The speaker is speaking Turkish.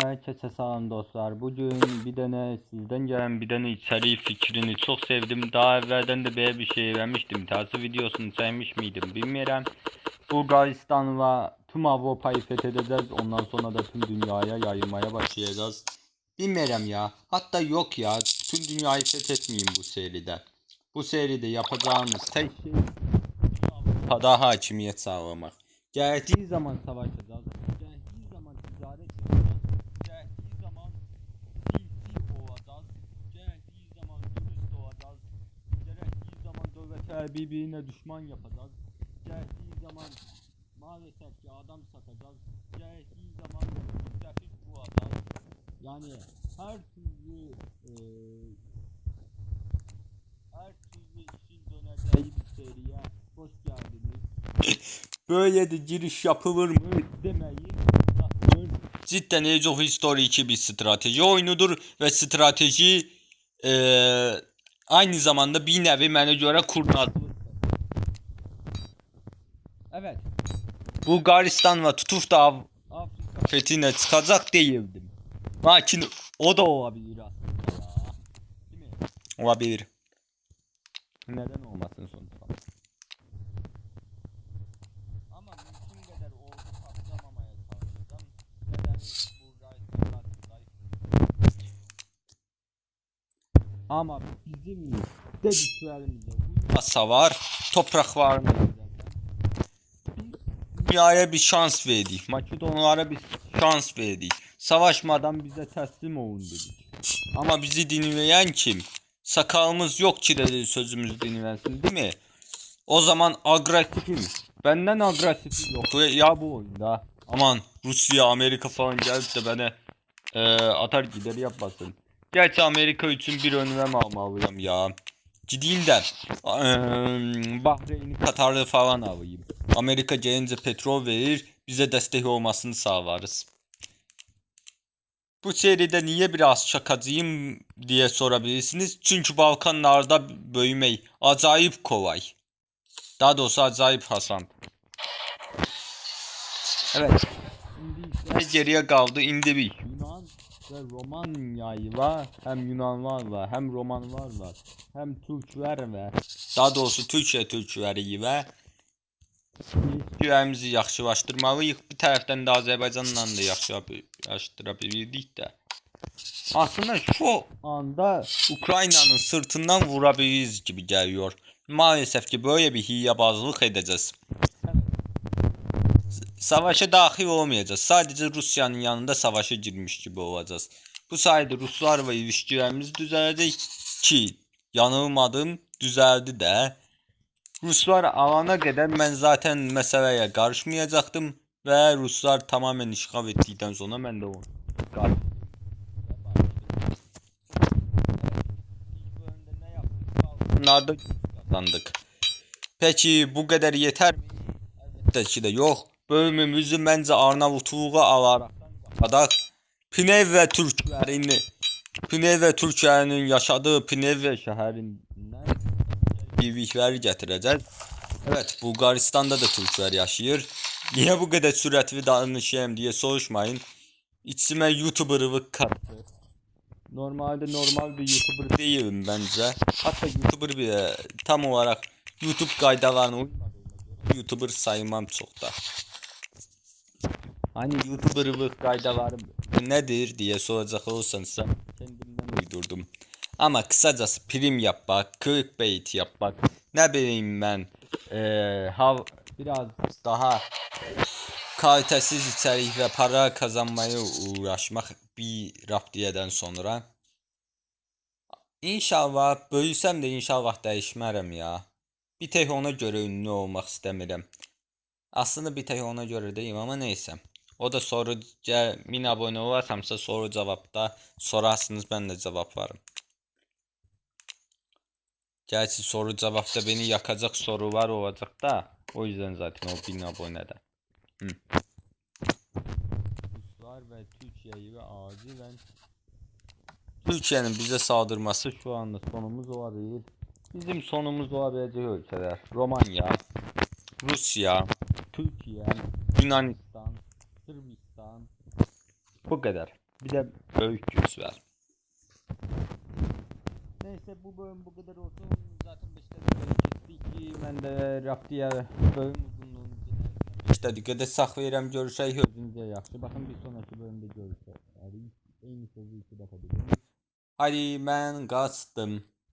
Herkese selam dostlar. Bugün bir tane sizden gelen bir tane içeriği fikrini çok sevdim. Daha evvelden de böyle bir şey vermiştim. Tersi videosunu sevmiş miydim bilmiyorum. Bulgaristan ve tüm Avrupa'yı fethedeceğiz. Ondan sonra da tüm dünyaya yayılmaya başlayacağız. Bilmiyorum ya. Hatta yok ya. Tüm dünyayı fethetmeyeyim bu seride. Bu seride yapacağımız tek şey Avrupa'da hakimiyet sağlamak. Geldiği zaman savaşacağız. Geldiği zaman ticaret yapacağız. Geldiği zaman sinsi olacağız. Geldiği zaman dürüst olacağız. Devlete birbirine düşman yapacağız. Geldiği zaman maalesef ki adam satacağız. Geldiği zaman müttefik bulacağız. Yani her türlü eee her türlü işin döneceği bir seriye hoş geldiniz. Böyle de giriş yapılır mı demeyin. Cidden Age of History 2 bir strateji oyunudur ve strateji eee, aynı zamanda bir nevi görə kurnazlık. Evet. Bulgaristan ve tutup da Av- Afrika fethine çıkacak değildim. Lakin o da olabilir aslında. Değil mi? Olabilir. Neden olmasın sonuçta? Ama bizim dediklerimize uymasa var, toprak var mı? Dünyaya bir şans verdik. Makedonlara bir şans verdik. Savaşmadan bize teslim olun dedik. Ama bizi dinleyen kim? Sakalımız yok ki dedi sözümüzü dinlensin değil mi? O zaman agresifim. Benden agresif yok ya- bu oyunda. Aman Rusya, Amerika falan gelip de bana e, atar gider yapmasın. Gerçi Amerika için bir önlem almalıyım ya. Gideyim de e, Bahreyn'i, Katar'ı falan alayım. Amerika gelince petrol verir, bize destek olmasını sağlarız. Bu seride niye biraz şakacıyım diye sorabilirsiniz. Çünkü Balkanlarda büyümeyi acayip kolay. Daha doğrusu acayip Hasan. Evet. Şimdi geriye kaldı indi bir. Ve Romanya'yı var. Hem Yunanlar var, hem Romanlar var, hem Türkler var. Daha doğrusu Türkiye Türkləri və ilişkilərimizi yaxşılaşdırmalıyıq. Bir tərəfdən də Azərbaycanla da yaxşılaşdıra bilirdik də. Aslında şu anda Ukrayna'nın sırtından vurabiliriz gibi geliyor. Maalesef ki böyle bir hiyabazlık edeceğiz. Savaşa dahil olmayacağız. Sadece Rusya'nın yanında savaşa girmiş gibi olacağız. Bu sayede Ruslarla ilişkilerimiz düzelecek ki yanılmadım düzeldi de. Ruslar alana kadar ben zaten meseleye karışmayacaktım ve Ruslar tamamen işgal ettikten sonra ben de onu Bunlarda kazandık. Peki bu kadar yeter mi? Elbette ki de yok. Bölümümüzü bence Arnavutluğa alarak kadar Pinev ve Türklerini Pinev ve Türklerinin yaşadığı Pinevve şehrinden birlikleri getireceğiz. Evet Bulgaristan'da da Türkler yaşıyor. Niye bu kadar süratli danışayım diye soruşmayın. İçime YouTuber'lık kattı. Normalde normal bir YouTuber değilim bence. Hatta YouTuber bile tam olarak YouTube kaydalarına uymadığına YouTuber saymam çok da. Hani YouTuber'lık kaydaları nedir diye soracak olursanız kendimden uydurdum. Ama kısacası prim yapmak, clickbait yapmak, ne bileyim ben eee hav biraz daha kalitesiz içerik ve para kazanmaya uğraşmak bir raptiyeden sonra. İnşallah böyüsəm də inşallah dəyişmərəm ya. Bir tek ona görə ünlü olmaq istəmirəm. Aslında bir tek ona görə deyim ama neyse. O da soru ce- 1000 abone olarsamsa soru cevapta sorarsınız ben de cevap varım. Gerçi soru cevapta beni yakacak sorular olacak da o yüzden zaten o 1000 abonede. Hı. Ruslar ve Türkiye'yi ve acilen Türkiye'nin bize saldırması şu anda sonumuz olabilir. Bizim sonumuz olabilecek ülkeler Romanya, Rusya, Türkiye, Yunanistan, Sırbistan. Bu kadar. Bir de göz var. Neyse bu bölüm bu kadar olsun. Zaten 5 dakikada kestik. Ben de raptiye bölüm uzunluğunu 5 dakikada sağ verirəm. Görüşək özünüzə yaxşı. Baxın bir sonraki bölümdə görüşək. Eyni sözü iki dəfə deyim. Hadi mən qaçdım.